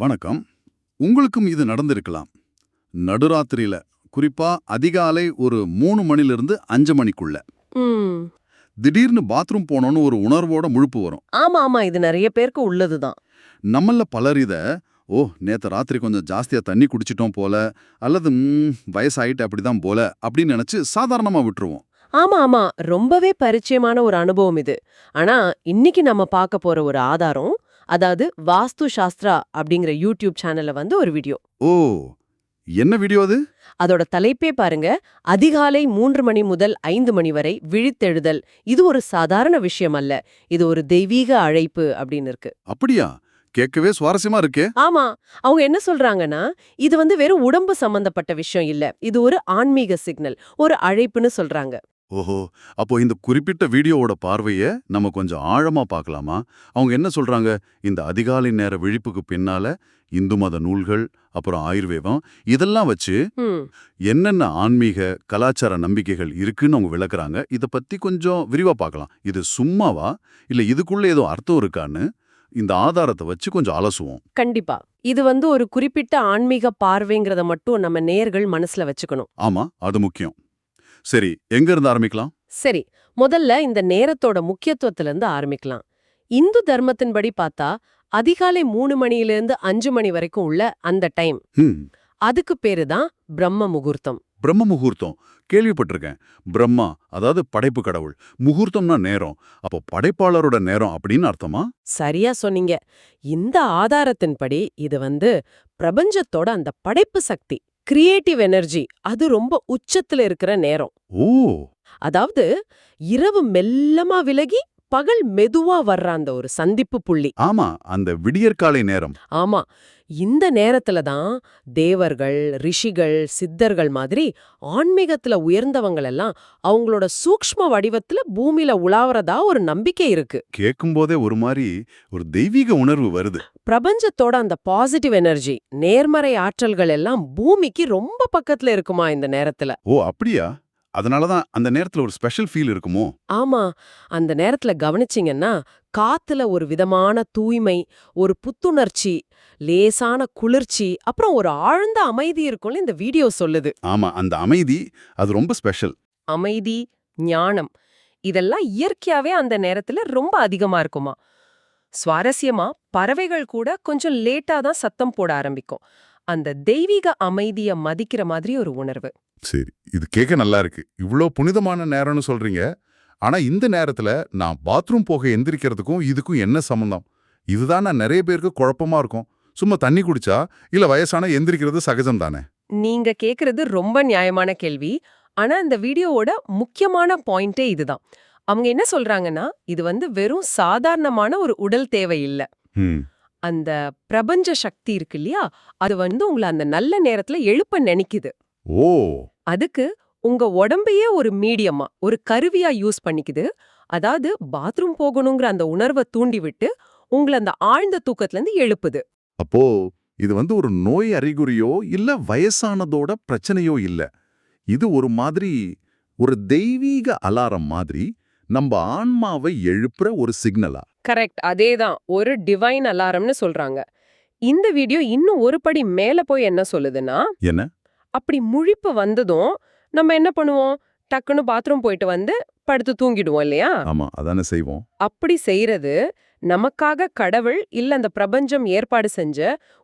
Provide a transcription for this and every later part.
வணக்கம். உங்களுக்கும் இது நடந்திருக்கலாம். நடுராத்திரியில குறிப்பா அதிகாலை ஒரு மூணு மணிலிருந்து அஞ்சு மணிக்குள்ள. திடீர்னு பாத்ரூம் போனோன்னு ஒரு உணர்வோட முழுப்பு வரும். ஆமா ஆமா இது நிறைய பேருக்கு உள்ளதுதான். நம்மள பலர் இத ஓ நேத்து ராத்திரி கொஞ்சம் ஜாஸ்தியா தண்ணி குடிச்சிட்டோம் போல அல்லது வயசாயிட்டு அப்படிதான் போல அப்படின்னு நினைச்சு சாதாரணமா விட்டுருவோம். ஆமா ஆமா ரொம்பவே பரிச்சயமான ஒரு அனுபவம் இது. ஆனா இன்னைக்கு நம்ம பார்க்க போற ஒரு ஆதாரம் அதாவது வாஸ்து சாஸ்திரா அப்படிங்கிற யூடியூப் சேனல்ல வந்து ஒரு வீடியோ. ஓ என்ன வீடியோ அது? அதோட தலைப்பே பாருங்க. அதிகாலை மூன்று மணி முதல் ஐந்து மணி வரை விழித்தெழுதல். இது ஒரு சாதாரண விஷயம் அல்ல. இது ஒரு தெய்வீக அழைப்பு அப்படின்னு இருக்கு. அப்படியா? கேட்கவே சுவாரஸ்யமா இருக்கே. ஆமா. அவங்க என்ன சொல்றாங்கன்னா இது வந்து வெறும் உடம்பு சம்பந்தப்பட்ட விஷயம் இல்ல. இது ஒரு ஆன்மீக சிக்னல் ஒரு அழைப்புன்னு சொல்றாங்க. ஓஹோ அப்போ இந்த குறிப்பிட்ட வீடியோவோட பார்வைய நம்ம கொஞ்சம் ஆழமா பார்க்கலாமா? அவங்க என்ன சொல்றாங்க? இந்த அதிகாலை நேர விழிப்புக்கு பின்னால இந்து மத நூல்கள் அப்புறம் ஆயுர்வேதம் இதெல்லாம் வச்சு என்னென்ன ஆன்மீக கலாச்சார நம்பிக்கைகள் இருக்குன்னு அவங்க விளக்குறாங்க. இத பத்தி கொஞ்சம் விரிவா பார்க்கலாம். இது சும்மாவா? இல்ல இதுக்குள்ள ஏதோ அர்த்தம் இருக்கான்னு இந்த ஆதாரத்தை வச்சு கொஞ்சம் அலசுவோம். கண்டிப்பா. இது வந்து ஒரு குறிப்பிட்ட ஆன்மீக பார்வைங்கிறத மட்டும் நம்ம நேர்கள் மனசுல வச்சுக்கணும். ஆமா அது முக்கியம். சரி எங்க இருந்து ஆரம்பிக்கலாம்? சரி முதல்ல இந்த நேரத்தோட முக்கியத்துவத்துல இருந்து ஆரம்பிக்கலாம். இந்து தர்மத்தின்படி பார்த்தா அதிகாலை மூணு மணியிலிருந்து அஞ்சு மணி வரைக்கும் உள்ள அந்த டைம். அதுக்கு பேரு தான் பிரம்ம முகூர்த்தம். பிரம்ம முகூர்த்தம். கேள்விப்பட்டிருக்கேன். பிரம்மா அதாவது படைப்பு கடவுள். முகூர்த்தம்னா நேரம். அப்போ படைப்பாளரோட நேரம் அப்படின்னு அர்த்தமா? சரியா சொன்னீங்க. இந்த ஆதாரத்தின்படி இது வந்து பிரபஞ்சத்தோட அந்த படைப்பு சக்தி. கிரியேட்டிவ் எனர்ஜி அது ரொம்ப உச்சத்துல இருக்கிற நேரம். ஓ. அதாவது இரவு மெல்லமா விலகி பகல் மெதுவா வர்ற அந்த ஒரு சந்திப்பு புள்ளி. ஆமா அந்த விடியற்காலை நேரம். ஆமா இந்த நேரத்துல தான் தேவர்கள் ரிஷிகள் சித்தர்கள் மாதிரி ஆன்மீகத்துல உயர்ந்தவங்கள் எல்லாம் அவங்களோட சூக்ஷ்ம வடிவத்துல பூமியில உலாவறதா ஒரு நம்பிக்கை இருக்கு. கேட்கும்போதே ஒரு மாதிரி ஒரு தெய்வீக உணர்வு வருது. பிரபஞ்சத்தோட அந்த பாசிட்டிவ் எனர்ஜி நேர்மறை ஆற்றல்கள் எல்லாம் பூமிக்கு ரொம்ப பக்கத்துல இருக்குமா இந்த நேரத்துல? ஓ அப்படியா? அதனாலதான் அந்த நேரத்துல ஒரு ஸ்பெஷல் ஃபீல் இருக்குமோ? ஆமா. அந்த நேரத்துல கவனிச்சிங்கன்னா காத்துல ஒரு விதமான தூய்மை ஒரு புத்துணர்ச்சி லேசான குளிர்ச்சி அப்புறம் ஒரு ஆழ்ந்த அமைதி இருக்கும்னு இந்த வீடியோ சொல்லுது. ஆமா அந்த அமைதி அது ரொம்ப ஸ்பெஷல் அமைதி ஞானம் இதெல்லாம் இயற்கையாவே அந்த நேரத்துல ரொம்ப அதிகமா இருக்குமா. சுவாரஸ்யமா பறவைகள் கூட கொஞ்சம் லேட்டா தான் சத்தம் போட ஆரம்பிக்கும். அந்த தெய்வீக அமைதிய மதிக்கிற மாதிரி ஒரு உணர்வு. சரி இது கேட்க நல்லா இருக்கு இவ்ளோ புனிதமான நேரம்னு சொல்றீங்க. ஆனா இந்த நேரத்துல நான் பாத்ரூம் போக எந்திரிக்கிறதுக்கும் இதுக்கும் என்ன சம்பந்தம்? இதுதான் நான் நிறைய பேருக்கு குழப்பமா இருக்கும். சும்மா தண்ணி குடிச்சா இல்ல வயசான எந்திரிக்கிறது சகஜம் தானே? நீங்க கேக்குறது ரொம்ப நியாயமான கேள்வி. ஆனா இந்த வீடியோவோட முக்கியமான பாயிண்டே இதுதான். அவங்க என்ன சொல்றாங்கன்னா இது வந்து வெறும் சாதாரணமான ஒரு உடல் தேவை இல்ல அந்த பிரபஞ்ச சக்தி இருக்கு இல்லையா? அது வந்து உங்களை அந்த நல்ல நேரத்துல எழுப்ப நினைக்குது. ஓ. அதுக்கு உங்க உடம்பையே ஒரு மீடியமா ஒரு கருவியா யூஸ் பண்ணிக்குது. அதாவது பாத்ரூம் போகணுங்கிற அந்த உணர்வை தூண்டி விட்டு உங்களை அந்த ஆழ்ந்த தூக்கத்துல இருந்து எழுப்புது. அப்போ இது வந்து ஒரு நோய் அறிகுறியோ இல்ல வயசானதோட பிரச்சனையோ இல்ல. இது ஒரு மாதிரி ஒரு தெய்வீக அலாரம் மாதிரி நம்ம ஆன்மாவை எழுப்புற ஒரு சிக்னலா? கரெக்ட். அதேதான். ஒரு டிவைன் அலாரம்னு சொல்றாங்க. இந்த வீடியோ இன்னும் ஒரு படி மேல போய் என்ன சொல்லுதுன்னா என்ன? அப்படி முழிப்பு வந்ததும் நம்ம என்ன பண்ணுவோம்? டக்குன்னு பாத்ரூம் போயிட்டு வந்து படுத்து தூங்கிடுவோம் இல்லையா? ஆமா அதானே செய்வோம். அப்படி செய்யறது நமக்காக கடவுள் இல்ல அந்த பிரபஞ்சம் ஏற்பாடு செஞ்ச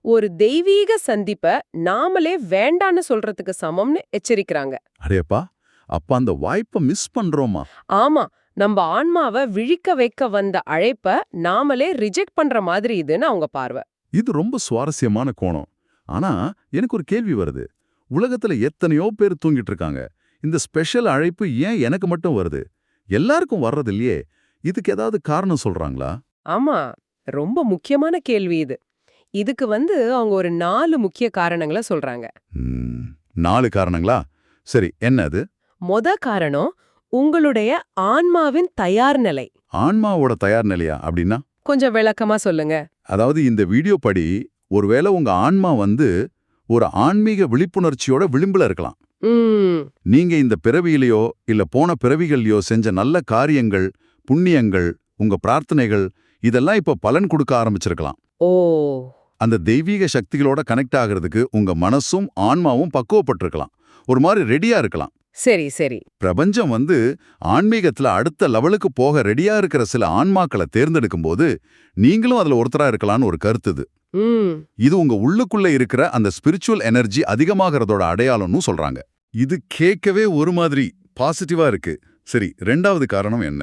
ஒரு தெய்வீக சந்திப்ப நாமளே வேண்டான்னு சொல்றதுக்கு சமம்னு எச்சரிக்கிறாங்க. அடேப்பா அப்ப அந்த வாய்ப்பை மிஸ் பண்றோமா? ஆமா நம்ம ஆன்மாவை விழிக்க வைக்க வந்த அழைப்ப நாமளே ரிஜெக்ட் பண்ற மாதிரி இதுன்னு அவங்க பார்வை. இது ரொம்ப சுவாரஸ்யமான கோணம். ஆனா எனக்கு ஒரு கேள்வி வருது. உலகத்துல எத்தனையோ பேர் தூங்கிட்டு இருக்காங்க இந்த ஸ்பெஷல் அழைப்பு ஏன் எனக்கு மட்டும் வருது? எல்லாருக்கும் வர்றது இல்லையே. இதுக்கு ஏதாவது காரணம் சொல்றாங்களா? ஆமா ரொம்ப முக்கியமான கேள்வி இது. இதுக்கு வந்து அவங்க ஒரு நாலு முக்கிய காரணங்களை சொல்றாங்க. நாலு காரணங்களா? சரி என்ன அது? மொத காரணம் உங்களுடைய ஆன்மாவின் தயார் நிலை. ஆன்மாவோட தயார் நிலையா அப்படின்னா? கொஞ்சம் விளக்கமா சொல்லுங்க. அதாவது இந்த வீடியோ படி ஒருவேளை உங்க ஆன்மா வந்து ஒரு ஆன்மீக விழிப்புணர்ச்சியோட விளிம்புல இருக்கலாம். நீங்க இந்த பிறவியிலையோ இல்ல போன பிறவிகள்லையோ செஞ்ச நல்ல காரியங்கள் புண்ணியங்கள் உங்க பிரார்த்தனைகள் இதெல்லாம் இப்ப பலன் கொடுக்க ஆரம்பிச்சிருக்கலாம். ஓ. அந்த தெய்வீக சக்திகளோட கனெக்ட் ஆகிறதுக்கு உங்க மனசும் ஆன்மாவும் பக்குவப்பட்டிருக்கலாம். ஒரு மாதிரி ரெடியா இருக்கலாம். சரி சரி. பிரபஞ்சம் வந்து ஆன்மீகத்துல அடுத்த லெவலுக்கு போக ரெடியா இருக்கிற சில ஆன்மாக்களை தேர்ந்தெடுக்கும் போது நீங்களும் அதுல ஒருத்தரா இருக்கலாம்னு ஒரு கருத்து இது. ம். இது உங்க உள்ளுக்குள்ள இருக்கிற அந்த ஸ்பிரிச்சுவல் எனர்ஜி அதிகமாகறதோட அடையாளம்னு சொல்றாங்க. இது கேட்கவே ஒரு மாதிரி பாசிட்டிவா இருக்கு. சரி ரெண்டாவது காரணம் என்ன?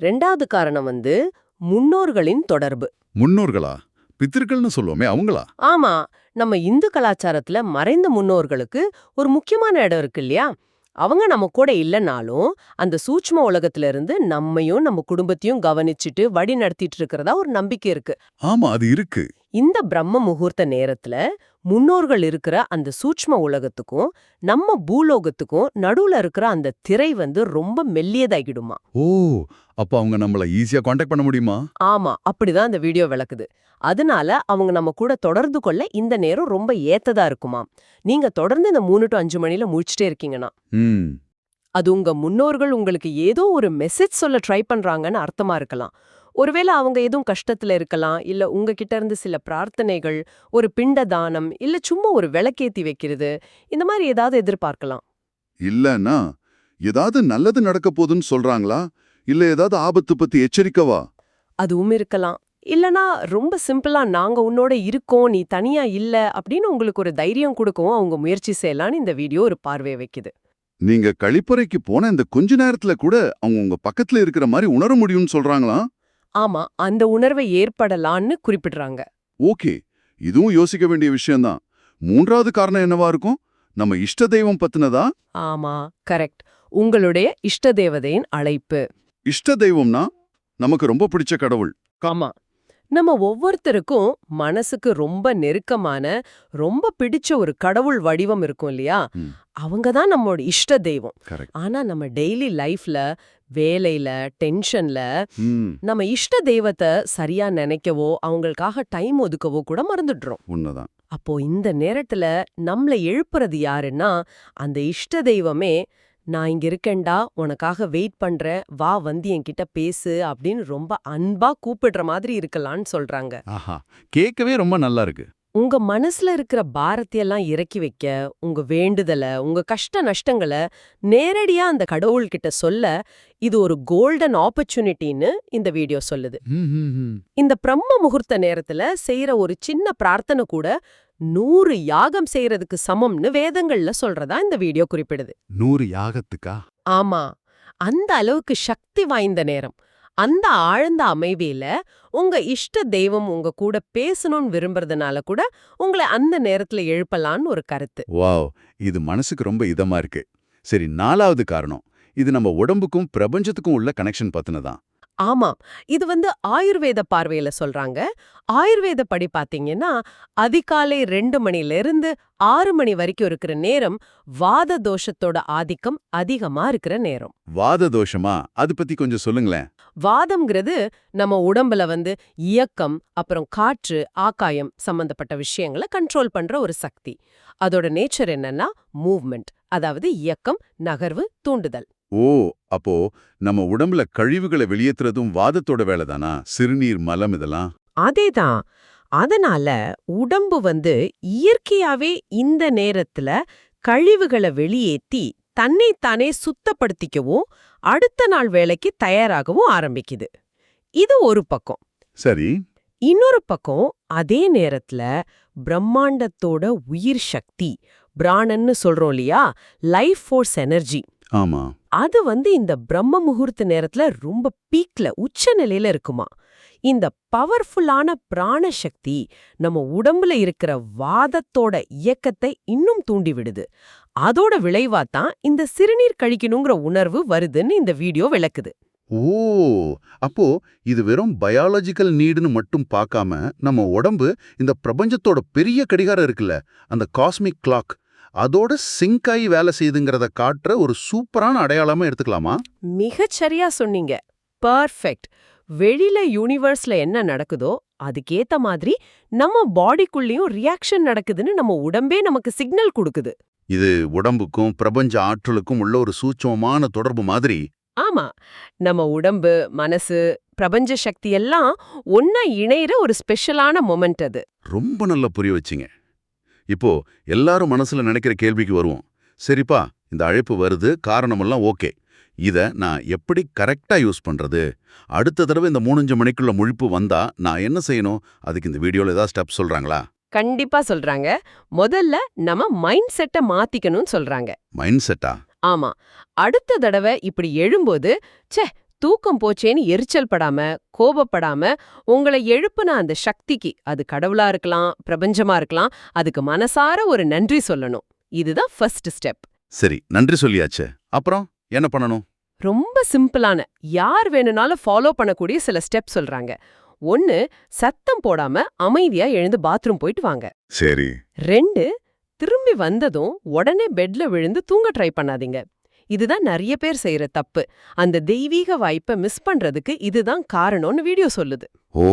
ரெண்டாவது காரணம் வந்து முன்னோர்களின் தொடர்பு. முன்னோர்களா? பித்திருக்கள்னு சொல்லுவோமே அவங்களா? ஆமா நம்ம இந்து கலாச்சாரத்துல மறைந்த முன்னோர்களுக்கு ஒரு முக்கியமான இடம் இருக்கு இல்லையா? அவங்க நம்ம கூட இல்லைனாலும் அந்த சூட்ச்ம உலகத்துல இருந்து நம்மையும் நம்ம குடும்பத்தையும் கவனிச்சுட்டு வழி நடத்திட்டு இருக்கிறதா ஒரு நம்பிக்கை இருக்கு. ஆமா அது இருக்கு. இந்த பிரம்ம முகூர்த்த நேரத்துல முன்னோர்கள் இருக்கிற அந்த சூட்ச்ம உலகத்துக்கும் நம்ம பூலோகத்துக்கும் நடுவுல இருக்கிற அந்த திரை வந்து ரொம்ப மெல்லியதாகிடுமா ஓ அப்ப அவங்க நம்மள ஈஸியா காண்டாக்ட் பண்ண முடியுமா? ஆமா அப்படிதான் அந்த வீடியோ விளக்குது. அதனால அவங்க நம்ம கூட தொடர்ந்து கொள்ள இந்த நேரம் ரொம்ப ஏத்ததா இருக்குமாம் நீங்க தொடர்ந்து இந்த மூணு டு அஞ்சு மணில முழிச்சிட்டே இருக்கீங்கன்னா. அது உங்க முன்னோர்கள் உங்களுக்கு ஏதோ ஒரு மெசேஜ் சொல்ல ட்ரை பண்றாங்கன்னு அர்த்தமா இருக்கலாம். ஒருவேளை அவங்க எதுவும் கஷ்டத்துல இருக்கலாம் இல்ல உங்ககிட்ட இருந்து சில பிரார்த்தனைகள் ஒரு பிண்ட தானம் இல்ல சும்மா ஒரு விளக்கேத்தி வைக்கிறது இந்த மாதிரி ஏதாவது எதிர்பார்க்கலாம். இல்லன்னா ஏதாவது நல்லது நடக்க போகுதுன்னு சொல்றாங்களா? இல்ல ஏதாவது ஆபத்து பத்தி எச்சரிக்கவா? அதுவும் இருக்கலாம். இல்லனா ரொம்ப சிம்பிளா நாங்க உன்னோட இருக்கோம் நீ தனியா இல்ல அப்படின்னு உங்களுக்கு ஒரு தைரியம் கொடுக்கவும் அவங்க முயற்சி செய்யலான்னு இந்த வீடியோ ஒரு பார்வையை வைக்குது. நீங்க கழிப்பறைக்கு போன இந்த கொஞ்ச நேரத்துல கூட அவங்க உங்க பக்கத்துல இருக்கிற மாதிரி உணர முடியும்னு சொல்றாங்களா? ஆமா அந்த உணர்வை ஏற்படலான்னு குறிப்பிடுறாங்க. ஓகே இதுவும் யோசிக்க வேண்டிய விஷயம்தான். மூன்றாவது காரணம் என்னவா இருக்கும்? நம்ம இஷ்ட தெய்வம் பத்தினதா? ஆமா கரெக்ட். உங்களுடைய இஷ்ட தேவதையின் அழைப்பு. இஷ்ட தெய்வம்னா நமக்கு ரொம்ப பிடிச்ச கடவுள். ஆமா. நம்ம ஒவ்வொருத்தருக்கும் மனசுக்கு ரொம்ப நெருக்கமான ரொம்ப பிடிச்ச ஒரு கடவுள் வடிவம் இருக்கும் இல்லையா. அவங்க தான் நம்மளோட இஷ்ட தெய்வம். ஆனா நம்ம டெய்லி லைஃப்ல வேலையில டென்ஷன்ல நம்ம இஷ்ட தெய்வத்தை சரியா நினைக்கவோ அவங்களுக்காக டைம் ஒதுக்கவோ கூட மறந்துடுறோம். உண்மைதான். அப்போ இந்த நேரத்துல நம்மள எழுப்புறது யாருன்னா அந்த இஷ்ட தெய்வமே நான் இங்க இருக்கேன்டா உனக்காக வெயிட் பண்றேன் வா வந்து என்கிட்ட பேசு அப்படின்னு ரொம்ப அன்பா கூப்பிடுற மாதிரி இருக்கலாம்னு சொல்றாங்க. ஆஹா கேட்கவே ரொம்ப நல்லா இருக்கு. உங்க மனசுல இருக்கிற பாரத்தையெல்லாம் இறக்கி வைக்க உங்க வேண்டுதல உங்க கஷ்ட நஷ்டங்களை நேரடியா அந்த கடவுள்கிட்ட சொல்ல இது ஒரு கோல்டன் ஆப்பர்ச்சுனிட்டின்னு இந்த வீடியோ சொல்லுது. இந்த பிரம்ம முகூர்த்த நேரத்துல செய்யற ஒரு சின்ன பிரார்த்தனை கூட நூறு யாகம் செய்யறதுக்கு சமம்னு வேதங்கள்ல சொல்றதா இந்த வீடியோ குறிப்பிடுது. நூறு யாகத்துக்கா? ஆமா. அந்த அளவுக்கு சக்தி வாய்ந்த நேரம். அந்த ஆழ்ந்த அமைவியில உங்க இஷ்ட தெய்வம் உங்க கூட பேசணும்னு விரும்புறதுனால கூட உங்களை அந்த நேரத்துல எழுப்பலான்னு ஒரு கருத்து. வாவ்! இது மனசுக்கு ரொம்ப இதமா இருக்கு. சரி நாலாவது காரணம். இது நம்ம உடம்புக்கும் பிரபஞ்சத்துக்கும் உள்ள கனெக்ஷன் பத்தினதான். ஆமாம் இது வந்து ஆயுர்வேத பார்வையில சொல்றாங்க. ஆயுர்வேத படி பாத்தீங்கன்னா அதிகாலை ரெண்டு மணில இருந்து ஆறு மணி வரைக்கும் இருக்கிற நேரம் வாத தோஷத்தோட ஆதிக்கம் அதிகமா இருக்கிற நேரம். வாத தோஷமா? அது பத்தி கொஞ்சம் சொல்லுங்களேன். வாதம்ங்கிறது நம்ம உடம்புல வந்து இயக்கம் அப்புறம் காற்று ஆகாயம் சம்பந்தப்பட்ட விஷயங்களை கண்ட்ரோல் பண்ற ஒரு சக்தி. அதோட நேச்சர் என்னன்னா மூவ்மெண்ட் அதாவது இயக்கம் நகர்வு தூண்டுதல். ஓ அப்போ நம்ம உடம்புல கழிவுகளை வெளியேத்துறதும் வாதத்தோட வேலைதானா? சிறுநீர் மலம் இதெல்லாம்? அதேதான். அதனால உடம்பு வந்து இயற்கையாவே இந்த நேரத்துல கழிவுகளை வெளியேத்தி தன்னைத்தானே சுத்தப்படுத்திக்கவும் அடுத்த நாள் வேலைக்கு தயாராகவும் ஆரம்பிக்குது. இது ஒரு பக்கம். சரி. இன்னொரு பக்கம் அதே நேரத்துல பிரம்மாண்டத்தோட உயிர் சக்தி பிராணன்னு சொல்றோம் இல்லையா? லைஃப் ஃபோர்ஸ் எனர்ஜி ஆமா. அது வந்து இந்த பிரம்ம முகூர்த்த நேரத்துல ரொம்ப பீக்ல உச்ச நிலையில இருக்குமா. இந்த பவர்ஃபுல்லான பிராண சக்தி நம்ம உடம்புல இருக்கிற வாதத்தோட இயக்கத்தை இன்னும் தூண்டி விடுது அதோட விளைவா தான் இந்த சிறுநீர் கழிக்கணுங்கிற உணர்வு வருதுன்னு இந்த வீடியோ விளக்குது. ஓ அப்போ இது வெறும் பயாலஜிக்கல் நீடுன்னு மட்டும் பார்க்காம நம்ம உடம்பு இந்த பிரபஞ்சத்தோட பெரிய கடிகாரம் இருக்குல்ல அந்த காஸ்மிக் கிளாக் அதோட சிங்க் ஆகி வேலை செய்யுதுங்கிறத காட்டுற ஒரு சூப்பரான அடையாளமா எடுத்துக்கலாமா? மிகச் சரியா சொன்னீங்க. பர்ஃபெக்ட் வெளியில யூனிவர்ஸ்ல என்ன நடக்குதோ அதுக்கேத்த மாதிரி நம்ம பாடிக்குள்ளேயும் ரியாக்ஷன் நடக்குதுன்னு நம்ம உடம்பே நமக்கு சிக்னல் கொடுக்குது. இது உடம்புக்கும் பிரபஞ்ச ஆற்றலுக்கும் உள்ள ஒரு சூட்சமமான தொடர்பு மாதிரி. ஆமா. நம்ம உடம்பு மனசு பிரபஞ்ச சக்தி எல்லாம் ஒன்னா இணையிற ஒரு ஸ்பெஷலான மொமெண்ட் அது. ரொம்ப நல்லா புரிய வச்சிங்க. இப்போ எல்லாரும் மனசுல நினைக்கிற கேள்விக்கு வருவோம். சரிப்பா இந்த அழைப்பு வருது காரணமெல்லாம் ஓகே. இத நான் எப்படி கரெக்டா யூஸ் பண்றது? அடுத்த தடவை இந்த மூணஞ்சு மணிக்குள்ள முழிப்பு வந்தா நான் என்ன செய்யணும்? அதுக்கு இந்த வீடியோல ஏதாவது ஸ்டெப் சொல்றாங்களா? கண்டிப்பா சொல்றாங்க. முதல்ல நம்ம மைண்ட் செட்டை மாத்திக்கணும்னு சொல்றாங்க. மைண்ட் செட்டா? ஆமா. அடுத்த தடவை இப்படி எழும்போது ச்சே தூக்கம் போச்சேன்னு எரிச்சல் படாம கோபப்படாம உங்களை எழுப்புன அந்த சக்திக்கு அது கடவுளா இருக்கலாம் பிரபஞ்சமா இருக்கலாம் அதுக்கு மனசார ஒரு நன்றி சொல்லணும். இதுதான் ஃபர்ஸ்ட் ஸ்டெப் சரி நன்றி சொல்லியாச்சு. அப்புறம் என்ன பண்ணணும்? ரொம்ப சிம்பிளான யார் வேணும்னாலும் ஃபாலோ பண்ணக்கூடிய சில ஸ்டெப் சொல்றாங்க. ஒன்னு சத்தம் போடாம அமைதியா எழுந்து பாத்ரூம் போயிட்டு வாங்க. சரி. ரெண்டு திரும்பி வந்ததும் உடனே பெட்ல விழுந்து தூங்க ட்ரை பண்ணாதீங்க. இதுதான் நிறைய பேர் செய்யற தப்பு. அந்த தெய்வீக வாய்ப்பை மிஸ் பண்றதுக்கு இதுதான் காரணம்னு வீடியோ சொல்லுது. ஓ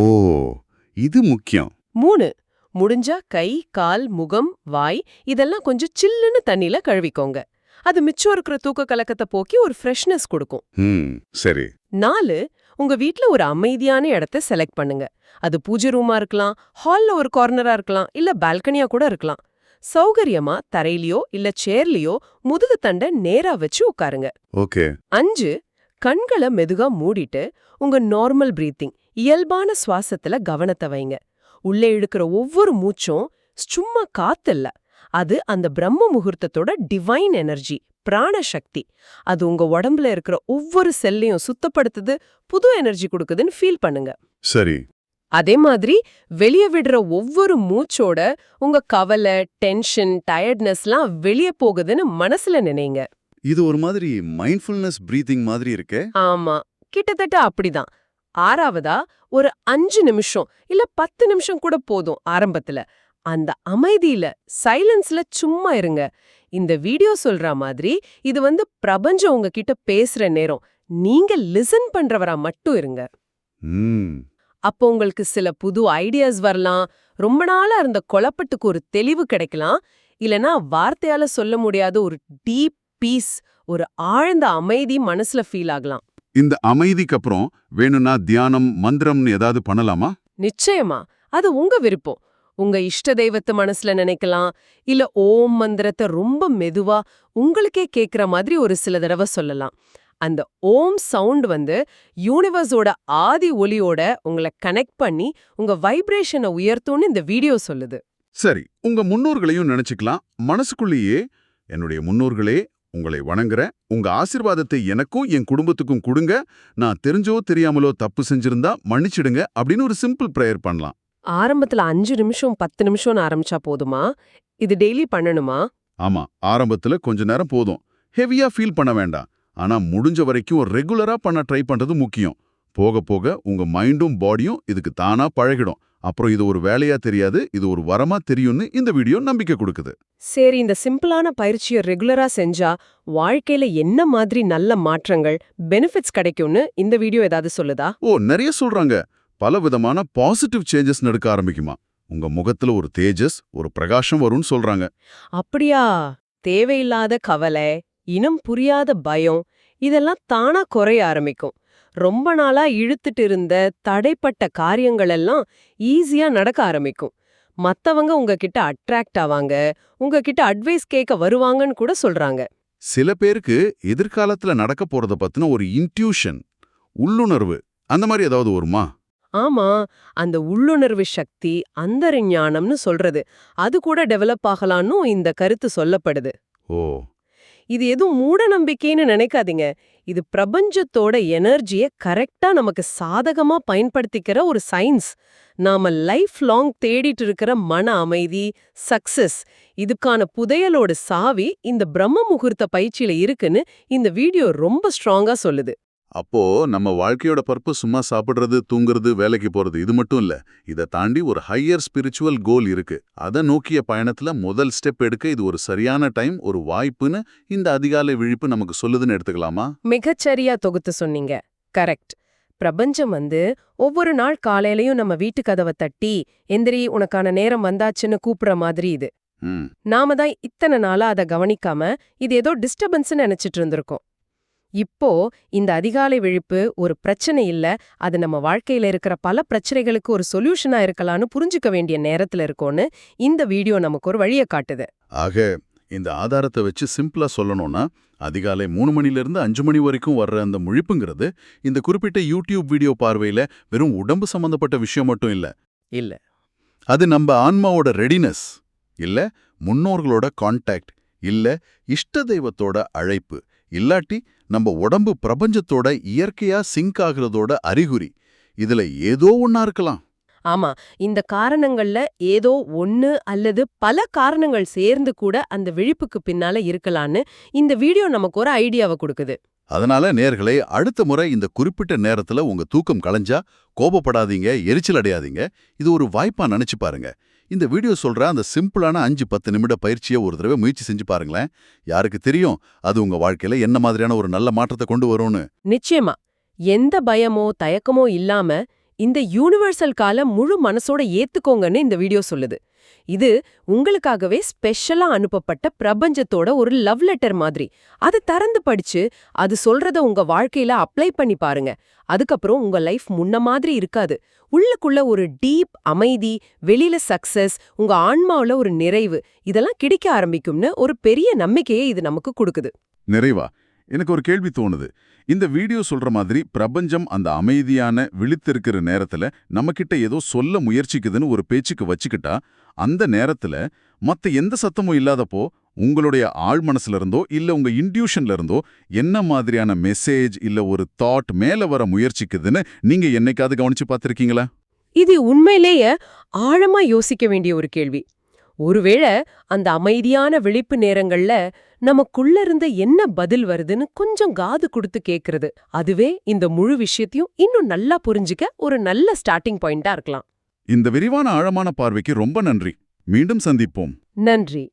இது முக்கியம். மூணு முடிஞ்சா கை கால் முகம் வாய் இதெல்லாம் கொஞ்சம் சில்லுன்னு தண்ணில கழுவிக்கோங்க. அது மிச்சம் இருக்கிற தூக்க கலக்கத்தை போக்கி ஒரு ஃப்ரெஷ்னஸ் கொடுக்கும். சரி. நாலு உங்க வீட்ல ஒரு அமைதியான இடத்த செலக்ட் பண்ணுங்க. அது பூஜை ரூமா இருக்கலாம் ஹால்ல ஒரு கார்னரா இருக்கலாம் இல்ல பால்கனியா கூட இருக்கலாம். சௌகரியமா தரையிலயோ இல்ல சேர்லயோ முதுகு தண்டை நேரா வச்சு உட்காருங்க. ஓகே. அஞ்சு கண்களை மெதுகா மூடிட்டு உங்க நார்மல் பிரீத்திங் இயல்பான சுவாசத்துல கவனத்தை வைங்க. உள்ளே இழுக்கிற ஒவ்வொரு மூச்சும் சும்மா காத்தில்ல அது அந்த பிரம்ம முகூர்த்தத்தோட டிவைன் எனர்ஜி பிராண சக்தி. அது உங்க உடம்புல இருக்கிற ஒவ்வொரு செல்லையும் சுத்தப்படுத்துது புது எனர்ஜி கொடுக்குதுன்னு ஃபீல் பண்ணுங்க. சரி. அதே மாதிரி வெளிய விடுற ஒவ்வொரு மூச்சோட உங்க கவலை டென்ஷன் டயர்ட்னஸ்லாம் வெளிய போகுதுன்னு மனசுல நினைங்க. இது ஒரு மாதிரி மைண்ட்ஃபுல்னஸ் பிரீத்திங் மாதிரி இருக்கே. ஆமா. கிட்டத்தட்ட அப்படிதான். ஆறாவதா? ஒரு அஞ்சு நிமிஷம் இல்ல பத்து நிமிஷம் கூட போதும் ஆரம்பத்துல. அந்த அமைதியில சைலன்ஸ்ல சும்மா இருங்க. இந்த வீடியோ சொல்ற மாதிரி இது வந்து பிரபஞ்சம் உங்ககிட்ட பேசுற நேரம். நீங்க லிசன் பண்றவரா மட்டும் இருங்க. அப்போ உங்களுக்கு சில புது ஐடியாஸ் வரலாம். ரொம்ப நாளா இருந்த குழப்பத்துக்கு ஒரு தெளிவு கிடைக்கலாம். இல்லனா வார்த்தையால சொல்ல முடியாத ஒரு டீப் பீஸ் ஒரு ஆழ்ந்த அமைதி மனசுல ஃபீல் ஆகலாம். இந்த அமைதிக்கு அப்புறம் வேணும்னா தியானம் மந்திரம்னு ஏதாவது பண்ணலாமா? நிச்சயமா. அது உங்க விருப்பம். உங்க இஷ்ட தெய்வத்தை மனசுல நினைக்கலாம். இல்ல ஓம் மந்திரத்தை ரொம்ப மெதுவா உங்களுக்கே கேக்குற மாதிரி ஒரு சில தடவை சொல்லலாம். அந்த ஓம் சவுண்ட் வந்து யூனிவர்ஸோட ஆதி ஒலியோட உங்களை கனெக்ட் பண்ணி உங்க வைப்ரேஷனை உயர்த்தும்னு இந்த வீடியோ சொல்லுது. சரி உங்க முன்னோர்களையும் நினைச்சுக்கலாம். மனசுக்குள்ளேயே என்னுடைய முன்னோர்களே உங்களை வணங்குறேன் உங்க ஆசிர்வாதத்தை எனக்கும் என் குடும்பத்துக்கும் கொடுங்க. நான் தெரிஞ்சோ தெரியாமலோ தப்பு செஞ்சிருந்தா மன்னிச்சிடுங்க அப்படின்னு ஒரு சிம்பிள் ப்ரேயர் பண்ணலாம். ஆரம்பத்துல அஞ்சு நிமிஷம் பத்து நிமிஷம்னு ஆரம்பிச்சா போதுமா? இது டெய்லி பண்ணணுமா? ஆமா ஆரம்பத்துல கொஞ்ச நேரம் போதும். ஹெவியா ஃபீல் பண்ண வேண்டாம். ஆனா முடிஞ்ச வரைக்கும் ரெகுலரா பண்ண ட்ரை பண்றது முக்கியம். போக போக உங்க மைண்டும் பாடியும் இதுக்கு தானா பழகிடும். அப்புறம் இது ஒரு வேலையா தெரியாது இது ஒரு வரமா தெரியும்னு இந்த வீடியோ நம்பிக்கை கொடுக்குது. சரி இந்த சிம்பிளான பயிற்சியை ரெகுலரா செஞ்சா வாழ்க்கையில என்ன மாதிரி நல்ல மாற்றங்கள் பெனிஃபிட்ஸ் கிடைக்கும்னு இந்த வீடியோ ஏதாவது சொல்லுதா? ஓ நிறைய சொல்றாங்க. பல விதமான பாசிட்டிவ் சேஞ்சஸ் நடக்க ஆரம்பிக்குமா. உங்க முகத்துல ஒரு தேஜஸ் ஒரு பிரகாசம் வரும்னு சொல்றாங்க. அப்படியா? தேவையில்லாத கவலை இனம் புரியாத பயம் இதெல்லாம் தானா குறைய ஆரம்பிக்கும். ரொம்ப நாளா இழுத்துட்டு இருந்த தடைப்பட்ட காரியங்கள் எல்லாம் ஈஸியா நடக்க ஆரம்பிக்கும். மத்தவங்க உங்ககிட்ட அட்ராக்ட் ஆவாங்க உங்ககிட்ட அட்வைஸ் கேட்க வருவாங்கன்னு கூட சொல்றாங்க. சில பேருக்கு எதிர்காலத்துல நடக்க போறத பத்தின ஒரு இன்ட்யூஷன் உள்ளுணர்வு அந்த மாதிரி ஏதாவது வருமா? ஆமா அந்த உள்ளுணர்வு சக்தி அந்தரஞானம்னு சொல்றது. அது கூட டெவலப் ஆகலான்னு இந்த கருத்து சொல்லப்படுது. ஓ. இது எதுவும் மூட நம்பிக்கைன்னு நினைக்காதீங்க. இது பிரபஞ்சத்தோட எனர்ஜியை கரெக்டா நமக்கு சாதகமா பயன்படுத்திக்கிற ஒரு சயின்ஸ். நாம லைஃப் லாங் தேடிட்டு இருக்கிற மன அமைதி சக்சஸ். இதுக்கான புதையலோட சாவி இந்த பிரம்ம முகூர்த்த பயிற்சியில இருக்குன்னு இந்த வீடியோ ரொம்ப ஸ்ட்ராங்கா சொல்லுது. அப்போ நம்ம வாழ்க்கையோட பர்பஸ் சும்மா சாப்பிடுறது தூங்குறது வேலைக்கு போறது இது மட்டும் இல்ல. இதை தாண்டி ஒரு ஹையர் ஸ்பிரிச்சுவல் கோல் இருக்கு. அதை நோக்கிய பயணத்துல முதல் ஸ்டெப் எடுக்க இது ஒரு சரியான டைம் ஒரு வாய்ப்புன்னு இந்த அதிகாலை விழிப்பு நமக்கு சொல்லுதுன்னு எடுத்துக்கலாமா? மிகச்சரியா தொகுத்து சொன்னீங்க. கரெக்ட் பிரபஞ்சம் வந்து ஒவ்வொரு நாள் காலையிலயும் நம்ம வீட்டு கதவை தட்டி எந்திரி உனக்கான நேரம் வந்தாச்சுன்னு கூப்பிடுற மாதிரி இது. நாம தான் இத்தனை நாளா அதை கவனிக்காம இது ஏதோ டிஸ்டர்பன்ஸ் நினைச்சிட்டு இருந்திருக்கோம். இப்போ இந்த அதிகாலை விழிப்பு ஒரு பிரச்சனை இல்ல அது நம்ம வாழ்க்கையில இருக்கிற பல பிரச்சனைகளுக்கு ஒரு சொல்யூஷனா இருக்கலாம்னு புரிஞ்சுக்க வேண்டிய நேரத்துல இருக்கோன்னு இந்த வீடியோ நமக்கு ஒரு வழியை காட்டுது. ஆக இந்த ஆதாரத்தை வச்சு சிம்பிளா சொல்லணும்னா அதிகாலை மூணு மணிலிருந்து அஞ்சு மணி வரைக்கும் வர்ற அந்த முழிப்புங்கிறது இந்த குறிப்பிட்ட யூடியூப் வீடியோ பார்வையில வெறும் உடம்பு சம்பந்தப்பட்ட விஷயம் மட்டும் இல்ல. இல்ல. அது நம்ம ஆன்மாவோட ரெடினஸ் இல்ல முன்னோர்களோட கான்டாக்ட் இல்ல இஷ்ட தெய்வத்தோட அழைப்பு இல்லாட்டி நம்ம உடம்பு பிரபஞ்சத்தோட இயற்கையா சிங்க் ஆகுறதோட அறிகுறி. இதுல ஏதோ ஒண்ணா இருக்கலாம். ஆமா இந்த காரணங்கள்ல ஏதோ ஒன்னு அல்லது பல காரணங்கள் சேர்ந்து கூட அந்த விழிப்புக்கு பின்னால இருக்கலான்னு இந்த வீடியோ நமக்கு ஒரு ஐடியாவை கொடுக்குது. அதனால நேர்களே அடுத்த முறை இந்த குறிப்பிட்ட நேரத்துல உங்க தூக்கம் கலைஞ்சா கோபப்படாதீங்க எரிச்சல் அடையாதீங்க. இது ஒரு வாய்ப்பா நினைச்சு பாருங்க. இந்த வீடியோ சொல்ற அந்த சிம்பிளான அஞ்சு பத்து நிமிட பயிற்சியை ஒரு தடவை முயற்சி செஞ்சு பாருங்களேன். யாருக்கு தெரியும் அது உங்க வாழ்க்கையில என்ன மாதிரியான ஒரு நல்ல மாற்றத்தை கொண்டு வரும்னு? நிச்சயமா. எந்த பயமோ தயக்கமோ இல்லாம இந்த யூனிவர்சல் காலம் முழு மனசோட ஏத்துக்கோங்கன்னு இந்த வீடியோ சொல்லுது. இது உங்களுக்காகவே ஸ்பெஷலா அனுப்பப்பட்ட பிரபஞ்சத்தோட ஒரு லவ் லெட்டர் மாதிரி. அது திறந்து படிச்சு அது சொல்றத உங்க வாழ்க்கையில அப்ளை பண்ணி பாருங்க. அதுக்கப்புறம் உங்க லைஃப் முன்ன மாதிரி இருக்காது. உள்ளுக்குள்ள ஒரு டீப் அமைதி வெளியில சக்சஸ் உங்க ஆன்மாவுல ஒரு நிறைவு இதெல்லாம் கிடைக்க ஆரம்பிக்கும்னு ஒரு பெரிய நம்பிக்கையை இது நமக்கு கொடுக்குது. நிறைவா? எனக்கு ஒரு கேள்வி தோணுது. இந்த வீடியோ சொல்ற மாதிரி பிரபஞ்சம் அந்த அமைதியான விழித்திருக்கிற நேரத்துல நம்மகிட்ட ஏதோ சொல்ல முயற்சிக்குதுன்னு ஒரு பேச்சுக்கு வச்சுக்கிட்டா அந்த நேரத்துல மத்த எந்த சத்தமும் இல்லாதப்போ உங்களுடைய ஆழ் மனசுல இருந்தோ இல்ல உங்க இன்ட்யூஷன்ல இருந்தோ என்ன மாதிரியான மெசேஜ் இல்ல ஒரு தாட் மேல வர முயற்சிக்குதுன்னு நீங்க என்னைக்காவது கவனிச்சு பார்த்திருக்கீங்களா இது உண்மையிலேயே ஆழமா யோசிக்க வேண்டிய ஒரு கேள்வி. ஒருவேளை அந்த அமைதியான விழிப்பு நேரங்கள்ல நமக்குள்ள இருந்த என்ன பதில் வருதுன்னு கொஞ்சம் காது கொடுத்து கேக்குறது. அதுவே இந்த முழு விஷயத்தையும் இன்னும் நல்லா புரிஞ்சுக்க ஒரு நல்ல ஸ்டார்டிங் பாயிண்டா இருக்கலாம். இந்த விரிவான ஆழமான பார்வைக்கு ரொம்ப நன்றி. மீண்டும் சந்திப்போம். நன்றி.